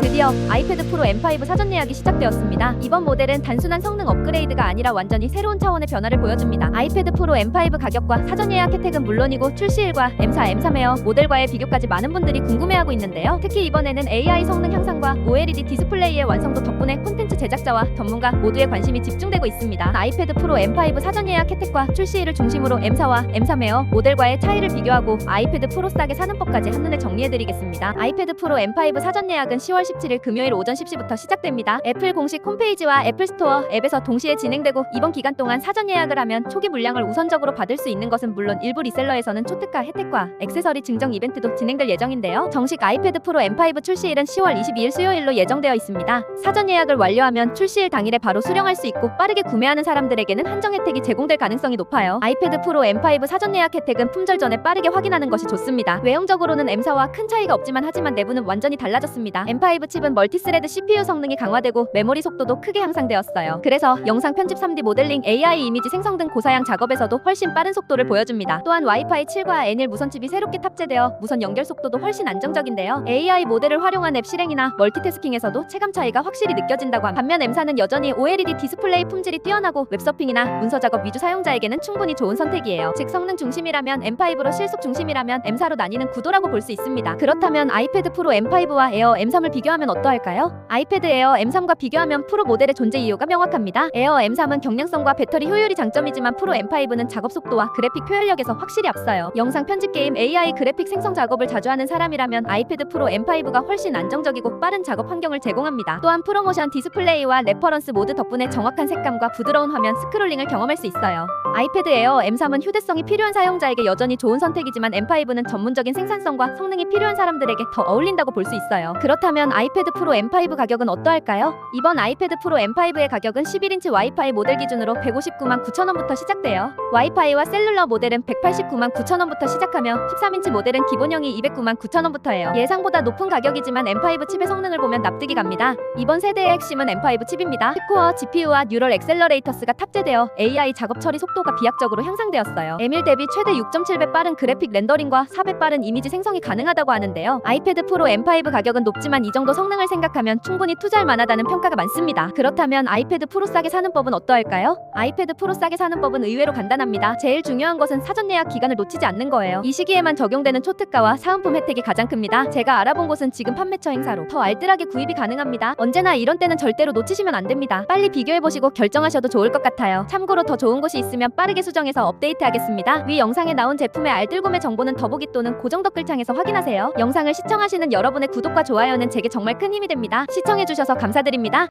드디어 아이패드 프로 M5 사전 예약이 시작되었습니다. 이번 모델은 단순한 성능 업그레이드가 아니라 완전히 새로운 차원의 변화를 보여줍니다. 아이패드 프로 M5 가격과 사전 예약 혜택은 물론이고 출시일과 M4, M3 에어 모델과의 비교까지 많은 분들이 궁금해하고 있는데요. 특히 이번에는 AI 성능 향상과 OLED 디스플레이의 완성도 덕분에 콘텐츠 제작자와 전문가 모두의 관심이 집중되고 있습니다. 아이패드 프로 M5 사전 예약 혜택과 출시일을 중심으로 M4와 M3 에어 모델과의 차이를 비교하고 아이패드 프로 싸게 사는 법까지 한눈에 정리해드리겠습니다. 아이패드 프로 M5 사전 예약은 10월 17일 금요일 오전 10시부터 시작됩니다. 애플 공식 홈페이지와 애플 스토어 앱에서 동시에 진행되고 이번 기간 동안 사전 예약을 하면 초기 물량을 우선적으로 받을 수 있는 것은 물론 일부 리셀러에서는 초특가 혜택과 액세서리 증정 이벤트도 진행될 예정인데요. 정식 아이패드 프로 M5 출시일은 10월 22일 수요일로 예정되어 있습니다. 사전 예약을 완료하면 출시일 당일에 바로 수령할 수 있고 빠르게 구매하는 사람들에게는 한정 혜택이 제공될 가능성이 높아요. 아이패드 프로 M5 사전 예약 혜택은 품절 전에 빠르게 확인하는 것이 좋습니다. 외형적으로는 M4와 큰 차이가 없지만 하지만 내부는 완전히 달라졌습니다. M5 칩은 멀티스레드 CPU 성능이 강화되고 메모리 속도도 크게 향상되었어요. 그래서 영상 편집 3D 모델링, AI 이미지 생성 등 고사양 작업에서도 훨씬 빠른 속도를 보여줍니다. 또한 와이파이 7과 N1 무선 칩이 새롭게 탑재되어 무선 연결 속도도 훨씬 안정적인데요. AI 모델을 활용한 앱 실행이나 멀티태스킹에서도 체감 차이가 확실히 느껴진다고 합니다. 반면 M4는 여전히 OLED 디스플레이 품질이 뛰어나고 웹서핑이나 문서 작업 위주 사용자에게는 충분히 좋은 선택이에요. 즉 성능 중심이라면 M5로 실속 중심이라면 M4로 나뉘는 구도라고 볼 수 있습니다. 그렇다면 아이패드 프로 M5와 에어 M3을 비교 하면 어떠할까요? 아이패드 에어 M3과 비교하면 프로 모델의 존재 이유가 명확합니다. 에어 M3은 경량성과 배터리 효율이 장점이지만 프로 M5는 작업 속도와 그래픽 표현력에서 확실히 앞서요. 영상 편집 게임 AI 그래픽 생성 작업을 자주 하는 사람이라면 아이패드 프로 M5가 훨씬 안정적이고 빠른 작업 환경을 제공합니다. 또한 프로모션 디스플레이와 레퍼런스 모드 덕분에 정확한 색감과 부드러운 화면 스크롤링을 경험할 수 있어요. 아이패드 에어 M3은 휴대성이 필요한 사용자에게 여전히 좋은 선택이지만 M5는 전문적인 생산성과 성능이 필요한 사람들에게 더 어울린다고 볼 수 있어요. 그렇다면 아이패드 프로 M5 가격은 어떠할까요? 이번 아이패드 프로 M5의 가격은 11인치 와이파이 모델 기준으로 159만 9천원부터 시작돼요. 와이파이와 셀룰러 모델은 189만 9천원부터 시작하며 13인치 모델은 기본형이 209만 9천원부터예요. 예상보다 높은 가격이지만 M5 칩의 성능을 보면 납득이 갑니다. 이번 세대의 핵심은 M5 칩입니다. 칩코어, GPU와 뉴럴 엑셀러레이터스가 탑재되어 AI 작업 처리 속도가 비약적으로 향상되었어요. M1 대비 최대 6.7배 빠른 그래픽 렌더링과 4배 빠른 이미지 생성이 가능하다고 하는데요. 아이패드 프로 M5 가격은 높지만 이 정도 성능을 생각하면 충분히 투자할 만하다는 평가가 많습니다. 그렇다면 아이패드 프로 싸게 사는 법은 어떠할까요? 아이패드 프로 싸게 사는 법은 의외로 간단합니다. 제일 중요한 것은 사전 예약 기간을 놓치지 않는 거예요. 이 시기에만 적용되는 초특가와 사은품 혜택이 가장 큽니다. 제가 알아본 곳은 지금 판매처 행사로 더 알뜰하게 구입이 가능합니다. 언제나 이런 때는 절대로 놓치시면 안 됩니다. 빨리 비교해보시고 결정하셔도 좋을 것 같아요. 참고로 더 좋은 곳이 있으면 빠르게 수정해서 업데이트하겠습니다. 위 영상에 나온 제품의 알뜰 구매 정보는 더보기 또는 고정 댓글창에서 확인하세요. 영상을 시청하시는 여러분의 구독과 좋아요는 제게 정말 큰 힘이 됩니다. 시청해주셔서 감사드립니다.